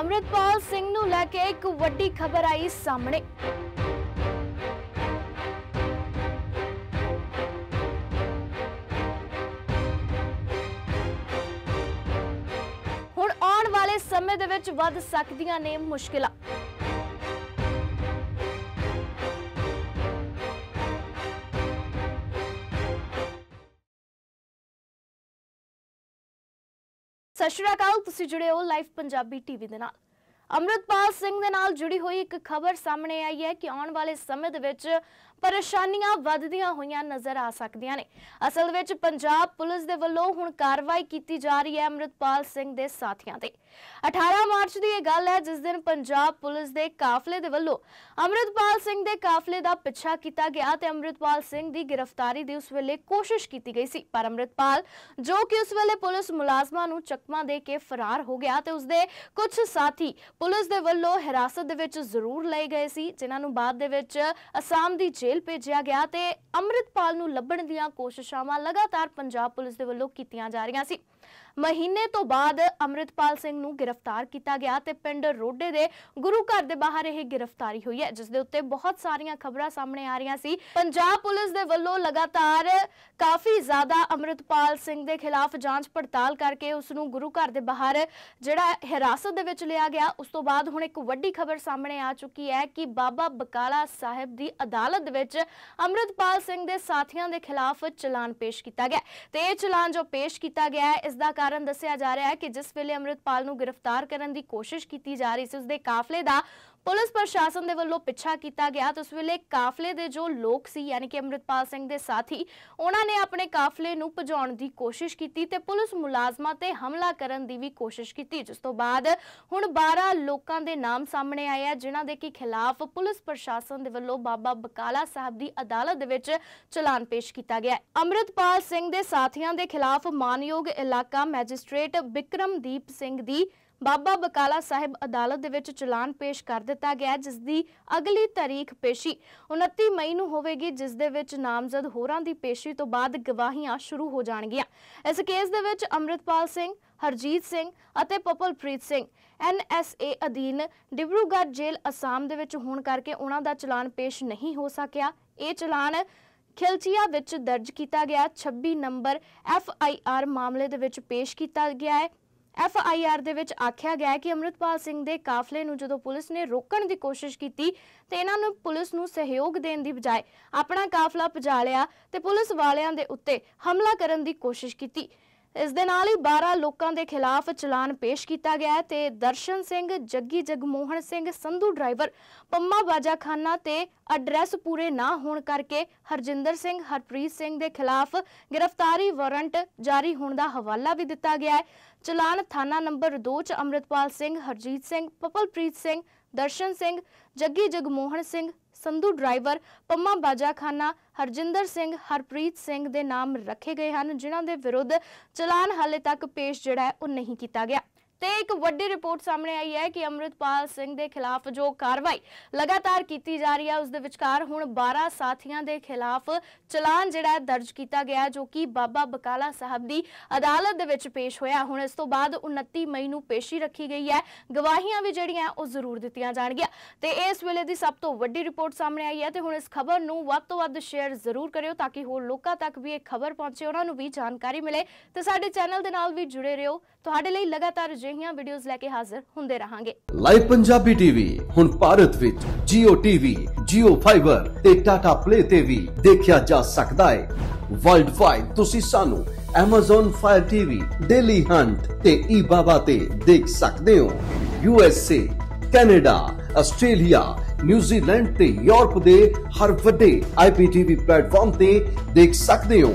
ਅੰਮ੍ਰਿਤਪਾਲ ਸਿੰਘ ਨੂੰ ਲੈ ਕੇ ਇੱਕ ਵੱਡੀ ਖਬਰ ਆਈ ਸਾਹਮਣੇ। ਹੁਣ ਆਉਣ ਵਾਲੇ ਸਮੇਂ ਦੇ ਵਿੱਚ ਵੱਧ ਸਕਦੀਆਂ ਨੇ ਮੁਸ਼ਕਿਲਾਂ। ਸਤਿ ਸ਼੍ਰੀ ਅਕਾਲ ਤੁਸੀਂ ਜੁੜੇ ਹੋ ਲਾਈਵ ਪੰਜਾਬੀ ਟੀਵੀ ਦੇ ਨਾਲ। ਅੰਮ੍ਰਿਤਪਾਲ ਸਿੰਘ ਦੇ ਨਾਲ ਜੁੜੀ ਹੋਈ ਇੱਕ ਖਬਰ ਸਾਹਮਣੇ ਆਈ ਹੈ ਕਿ ਆਉਣ ਵਾਲੇ ਸਮੇਂ ਦੇ ਵਿੱਚ ਪਰੇਸ਼ਾਨੀਆਂ ਵੱਧਦੀਆਂ ਹੋਈਆਂ ਨਜ਼ਰ ਆ ਸਕਦੀਆਂ ਨੇ। ਅਸਲ ਵਿੱਚ ਪੰਜਾਬ ਪੁਲਿਸ ਦੇ ਵੱਲੋਂ ਹੁਣ ਕਾਰਵਾਈ ਕੀਤੀ ਜਾ ਰਹੀ ਹੈ ਅੰਮ੍ਰਿਤਪਾਲ ਸਿੰਘ ਦੇ ਸਾਥੀਆਂ ਤੇ। 18 ਮਾਰਚ ਦੀ ਇਹ ਗੱਲ ਹੈ, ਜਿਸ ਦਿਨ ਪੰਜਾਬ ਪੁਲਿਸ ਦੇ ਕਾਫਲੇ ਦੇ ਵੱਲੋਂ ਅੰਮ੍ਰਿਤਪਾਲ ਸਿੰਘ ਦੇ ਕਾਫਲੇ ਦਾ ਪਿੱਛਾ ਕੀਤਾ ਗਿਆ ਤੇ ਅੰਮ੍ਰਿਤਪਾਲ ਸਿੰਘ ਦੀ ਗ੍ਰਿਫਤਾਰੀ ਦੀ ਉਸ ਵੇਲੇ ਕੋਸ਼ਿਸ਼ ਕੀਤੀ ਗਈ ਸੀ। ਪਰ ਅੰਮ੍ਰਿਤਪਾਲ, ਜੋ ਕਿ ਉਸ ਵੇਲੇ ਪੁਲਿਸ ਮੁਲਾਜ਼ਮਾਂ ਨੂੰ ਚੱਕਮਾ ਦੇ ਕੇ ਫਰਾਰ ਹੋ ਗਿਆ ਤੇ ਉਸਦੇ ਕੁਝ ਸਾਥੀ ਪੁਲਿਸ ਦੇ ਵੱਲੋਂ ਹਿਰਾਸਤ ਦੇ ਵਿੱਚ ਜ਼ਰੂਰ ਲਏ ਗਏ ਸੀ, ਜਿਨ੍ਹਾਂ ਨੂੰ ਬਾਅਦ ਦੇ ਵਿੱਚ ਅਸਾਮ ਦੀ ਜੇਲ੍ਹ ਭੇਜਿਆ ਗਿਆ ਤੇ ਅੰਮ੍ਰਿਤਪਾਲ ਨੂੰ ਲੱਭਣ ਦੀਆਂ ਕੋਸ਼ਿਸ਼ਾਂ ਲਗਾਤਾਰ ਪੰਜਾਬ ਪੁਲਿਸ ਦੇ ਵੱਲੋਂ ਕੀਤੀਆਂ ਜਾ ਰਹੀਆਂ ਸੀ। ਮਹੀਨੇ ਤੋਂ ਬਾਅਦ ਅੰਮ੍ਰਿਤਪਾਲ ਸਿੰਘ ਨੂੰ ਗ੍ਰਿਫਤਾਰ ਕੀਤਾ ਗਿਆ ਤੇ ਪਿੰਡ ਰੋਡੇ ਦੇ ਗੁਰੂ ਘਰ ਦੇ ਬਾਹਰ ਇਹ ਗ੍ਰਿਫਤਾਰੀ ਹੋਈ ਹੈ, ਜਿਸ ਦੇ ਉੱਤੇ ਬਹੁਤ ਸਾਰੀਆਂ ਖਬਰਾਂ ਸਾਹਮਣੇ ਆ ਰਹੀਆਂ ਸੀ। ਪੰਜਾਬ ਪੁਲਿਸ ਦੇ ਵੱਲੋਂ ਲਗਾਤਾਰ ਕਾਫੀ ਜ਼ਿਆਦਾ ਅੰਮ੍ਰਿਤਪਾਲ ਸਿੰਘ ਦੇ ਖਿਲਾਫ ਜਾਂਚ ਪੜਤਾਲ ਕਰਕੇ ਉਸ ਨੂੰ ਗੁਰੂ ਘਰ ਦੇ ਬਾਹਰ ਜਿਹੜਾ ਹਿਰਾਸਤ ਦੇ ਵਿੱਚ ਲਿਆ ਗਿਆ ਉਸ ਤੋਂ ਬਾਅਦ ਹੁਣ ਇੱਕ ਵੱਡੀ ਖਬਰ ਸਾਹਮਣੇ ਆ ਚੁੱਕੀ ਹੈ ਕਿ ਬਾਬਾ ਬਕਾਲਾ ਸਾਹਿਬ ਦੀ ਅਦਾਲਤ ਵਿੱਚ ਅੰਮ੍ਰਿਤਪਾਲ ਸਿੰਘ ਦੇ ਸਾਥੀਆਂ ਦੇ ਖਿਲਾਫ ਚਲਾਨ ਪੇਸ਼ ਕੀਤਾ ਗਿਆ ਤੇ ਇਹ ਚਲਾਨ ਜੋ ਪੇਸ਼ ਕੀਤਾ ਗਿਆ ਹੈ, ਇਸ ਦਾ ਕਾਰਨ ਦੱਸਿਆ ਜਾ ਰਿਹਾ ਹੈ ਕਿ ਜਿਸ ਵੇਲੇ ਅੰਮ੍ਰਿਤਪਾਲ ਨੂੰ ਗ੍ਰਿਫਤਾਰ ਕਰਨ ਦੀ ਕੋਸ਼ਿਸ਼ ਕੀਤੀ ਜਾ ਰਹੀ ਸੀ ਉਸ ਦੇ ਕਾਫਲੇ ਦਾ ਪੁਲਿਸ ਪ੍ਰਸ਼ਾਸਨ ਦੇ ਵੱਲੋਂ ਪਿੱਛਾ ਕੀਤਾ ਗਿਆ। ਤੇ ਉਸ ਵੇਲੇ ਕਾਫਲੇ ਦੇ ਜੋ ਲੋਕ ਸੀ, ਯਾਨੀ ਕਿ ਅੰਮ੍ਰਿਤਪਾਲ ਸਿੰਘ ਦੇ ਸਾਥੀ, ਉਹਨਾਂ ਨੇ ਆਪਣੇ ਕਾਫਲੇ ਨੂੰ ਭਜਾਉਣ ਦੀ ਕੋਸ਼ਿਸ਼ ਕੀਤੀ ਤੇ ਪੁਲਿਸ ਮੁਲਾਜ਼ਮਾਂ ਤੇ ਹਮਲਾ ਕਰਨ ਦੀ ਵੀ ਕੋਸ਼ਿਸ਼ ਕੀਤੀ, ਜਿਸ ਤੋਂ ਬਾਅਦ ਹੁਣ 12 ਲੋਕਾਂ ਦੇ ਨਾਮ ਸਾਹਮਣੇ ਆਏ ਆ, ਜਿਨ੍ਹਾਂ ਦੇ ਕੀ ਖਿਲਾਫ ਪੁਲਿਸ ਪ੍ਰਸ਼ਾਸਨ ਦੇ ਵੱਲੋਂ ਬਾਬਾ ਬਕਾਲਾ ਸਾਹਿਬ ਦੀ ਅਦਾਲਤ ਦੇ ਵਿੱਚ ਚਲਾਨ ਪੇਸ਼ ਕੀਤਾ ਗਿਆ। ਹੈ ਅੰਮ੍ਰਿਤਪਾਲ ਸਿੰਘ ਦੇ ਸਾਥੀਆਂ ਦੇ ਖਿਲਾਫ ਮਾਨਯੋਗ ਇਲਾਕਾ ਮੈਜਿਸਟ੍ਰੇਟ ਬਿਕਰਮਦੀਪ ਸਿੰਘ ਦੀ ਬਾਬਾ ਬਕਾਲਾ ਸਾਹਿਬ ਅਦਾਲਤ ਦੇ ਵਿੱਚ ਚਲਾਨ ਪੇਸ਼ ਕਰ ਦਿੱਤਾ ਗਿਆ ਜਿਸ ਦੀ ਅਗਲੀ ਤਾਰੀਖ ਪੇਸ਼ੀ 29 ਮਈ ਨੂੰ ਹੋਵੇਗੀ, ਜਿਸ ਦੇ ਵਿੱਚ ਨਾਮਜ਼ਦ ਹੋਰਾਂ ਦੀ ਪੇਸ਼ੀ ਤੋਂ ਬਾਅਦ ਗਵਾਹੀਆਂ ਸ਼ੁਰੂ ਹੋ ਜਾਣਗੀਆਂ। ਇਸ ਕੇਸ ਦੇ ਵਿੱਚ ਅੰਮ੍ਰਿਤਪਾਲ ਸਿੰਘ, ਹਰਜੀਤ ਸਿੰਘ ਅਤੇ ਪਪਲਪ੍ਰੀਤ ਸਿੰਘ ਐਨਐਸਏ ਅਧੀਨ ਡਿਬਰੂਗੜ੍ਹ ਜੇਲ੍ਹ ਅਸਾਮ ਦੇ ਵਿੱਚ ਹੋਣ ਕਰਕੇ ਉਹਨਾਂ ਦਾ ਚਲਾਨ ਪੇਸ਼ ਨਹੀਂ ਹੋ ਸਕਿਆ। ਇਹ ਚਲਾਨ ਖਿਲਚੀਆ ਵਿੱਚ ਦਰਜ ਕੀਤਾ ਗਿਆ। 26 ਨੰਬਰ ਐਫ ਆਈ ਆਰ ਮਾਮਲੇ ਦੇ ਵਿੱਚ ਪੇਸ਼ ਕੀਤਾ ਗਿਆ ਹੈ। ਐਫ ਆਈ ਆਰ ਦੇ ਵਿੱਚ ਆਖਿਆ ਗਿਆ ਕਿ ਅੰਮ੍ਰਿਤਪਾਲ ਸਿੰਘ ਦੇ ਕਾਫਲੇ ਨੂੰ ਜਦੋਂ ਪੁਲਿਸ ਨੇ ਰੋਕਣ ਦੀ ਕੋਸ਼ਿਸ਼ ਕੀਤੀ, ਤੇ ਇਹਨਾਂ ਨੂੰ ਪੁਲਿਸ ਨੂੰ ਸਹਿਯੋਗ ਦੇਣ ਦੀ ਬਜਾਏ ਆਪਣਾ ਕਾਫਲਾ ਭਜਾ ਲਿਆ ਤੇ ਪੁਲਿਸ ਵਾਲਿਆਂ ਦੇ ਉੱਤੇ ਹਮਲਾ ਕਰਨ ਦੀ ਕੋਸ਼ਿਸ਼ ਕੀਤੀ। ਇਸ ਦੇ ਨਾਲ ਹੀ 12 ਲੋਕਾਂ ਦੇ ਖਿਲਾਫ ਚਲਾਨ ਪੇਸ਼ ਕੀਤਾ ਗਿਆ ਹੈ ਤੇ ਦਰਸ਼ਨ ਸਿੰਘ, ਜੱਗੀ ਜਗਮੋਹਨ ਸਿੰਘ, ਸੰਧੂ ਡਰਾਈਵਰ, ਪੰਮਾ ਬਾਜਾਖਾਨਾ ਤੇ ਐਡਰੈਸ ਪੂਰੇ ਨਾ ਹੋਣ ਕਰਕੇ ਹਰਜਿੰਦਰ ਸਿੰਘ, ਹਰਪ੍ਰੀਤ ਸਿੰਘ ਦੇ ਖਿਲਾਫ ਗ੍ਰਿਫਤਾਰੀ ਵਾਰੰਟ ਜਾਰੀ ਹੋਣ ਦਾ ਹਵਾਲਾ ਵੀ ਦਿੱਤਾ ਗਿਆ ਹੈ। ਚਲਾਨ ਥਾਣਾ ਨੰਬਰ 2 ਚ ਅੰਮ੍ਰਿਤਪਾਲ ਸਿੰਘ, ਹਰਜੀਤ ਸਿੰਘ, ਪਪਲਪ੍ਰੀਤ ਸਿੰਘ, ਦਰਸ਼ਨ ਸਿੰਘ, ਜੱਗੀ ਜਗਮੋਹਨ ਸਿੰਘ ਸੰਧੂ ਡਰਾਈਵਰ ਪੰਮਾ ਬਾਜਾਖਾਨਾ, ਹਰਜਿੰਦਰ ਸਿੰਘ, ਹਰਪ੍ਰੀਤ ਸਿੰਘ ਦੇ ਨਾਮ ਰੱਖੇ ਗਏ ਹਨ, ਜਿਨ੍ਹਾਂ ਦੇ ਵਿਰੁੱਧ ਚਲਾਨ ਹਾਲੇ ਤੱਕ ਪੇਸ਼ ਜਿਹੜਾ ਹੈ ਉਹ ਨਹੀਂ ਕੀਤਾ ਗਿਆ। ਤੇ ਇੱਕ ਵੱਡੀ ਰਿਪੋਰਟ ਸਾਹਮਣੇ ਆਈ ਹੈ ਕਿ ਅੰਮ੍ਰਿਤਪਾਲ ਸਿੰਘ ਦੇ ਖਿਲਾਫ ਜੋ ਕਾਰਵਾਈ ਲਗਾਤਾਰ ਕੀਤੀ ਜਾ ਰਹੀ ਹੈ, ਉਸ ਦੇ ਵਿਚਕਾਰ ਹੁਣ 12 ਸਾਥੀਆਂ ਦੇ ਖਿਲਾਫ ਚਲਾਨ ਜਿਹੜਾ ਦਰਜ ਕੀਤਾ ਗਿਆ ਜੋ ਕਿ ਬਾਬਾ ਬਕਾਲਾ ਸਾਹਿਬ ਦੀ ਅਦਾਲਤ ਦੇ ਵਿੱਚ ਪੇਸ਼ ਹੋਇਆ। ਹੁਣ ਇਸ ਤੋਂ ਬਾਅਦ 29 ਮਈ ਨੂੰ ਪੇਸ਼ੀ ਰੱਖੀ ਗਈ ਹੈ। ਗਵਾਹੀਆਂ ਵੀ ਜਿਹੜੀਆਂ ਉਹ ਜ਼ਰੂਰ ਦਿੱਤੀਆਂ ਜਾਣਗੀਆਂ। ਤੇ ਇਸ ਵੇਲੇ ਦੀ ਸਭ ਤੋਂ ਵੱਡੀ ਰਿਪੋਰਟ ਸਾਹਮਣੇ ਆਈ ਹੈ ਤੇ ਹੁਣ ਇਸ ਖਬਰ ਨੂੰ ਵੱਧ ਤੋਂ ਵੱਧ ਸ਼ੇਅਰ ਜ਼ਰੂਰ ਕਰਿਓ ਤਾਂ ਕਿ ਹੋਰ ਲੋਕਾਂ ਤੱਕ ਵੀ ਇਹ ਖਬਰ ਪਹੁੰਚੇ, ਉਹਨਾਂ ਨੂੰ ਵੀ ਜਾਣਕਾਰੀ ਮਿਲੇ। ਤੇ ਸਾਡੇ ਚੈਨਲ ਦੇ ਨਾਲ ਵੀ ਜੁੜੇ ਰਹੋ। ਤੁਹਾਡੇ ਲਈ ਲਗਾਤਾਰ ਅਜਿਹੀਆਂ ਵੀਡੀਓਜ਼ ਲੈ ਕੇ ਹਾਜ਼ਰ ਹੁੰਦੇ ਰਹਾਂਗੇ। ਲਾਈਵ ਪੰਜਾਬੀ ਟੀਵੀ ਹੁਣ ਭਾਰਤ ਵਿੱਚ Jio TV, Jio Fiber ਤੇ Tata Play ਤੇ ਵੀ ਦੇਖਿਆ ਜਾ ਸਕਦਾ ਹੈ। ਵਰਲਡ ਵਾਈਡ ਤੁਸੀਂ ਸਾਨੂੰ Amazon Fire TV, Daily Hunt ਤੇ eBaba ਤੇ ਦੇਖ ਸਕਦੇ ਹੋ। USA, Canada, Australia, New Zealand ਤੇ ਯੂਰਪ ਦੇ ਹਰ ਵੱਡੇ IPTV ਪਲੇਟਫਾਰਮ ਤੇ ਦੇਖ ਸਕਦੇ ਹੋ।